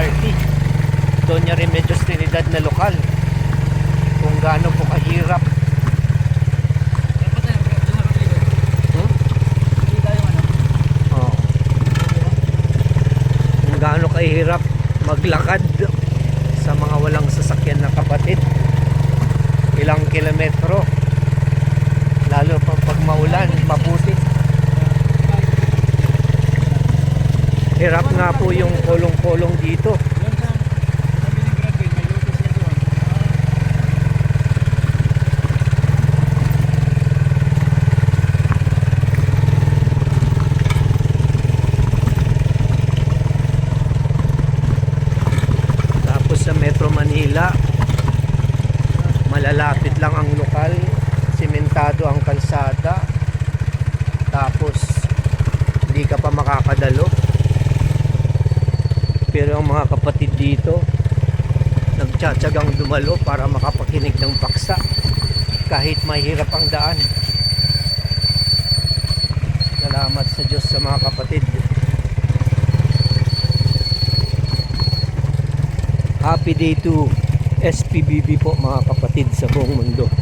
LRT Doña Remedios Trinidad na lokal. Kung gaano po kahirap. Hmm? oh. kung gaano kahirap maglakad sa mga walang sasakyan na kapatid. Ilang kilometro. Lalo pa pag maulan. Hirap nga po yung kolong-kolong dito. Tapos sa Metro Manila, malalapit lang ang lokal, simentado ang kalsada. Tapos hindi ka pa makakadalo. Pero ang mga kapatid dito, nagtsatsagang dumalo para makapakinig ng paksa kahit mahirap ang daan. Salamat sa Diyos sa mga kapatid. Happy day to SPBB po mga kapatid sa buong mundo.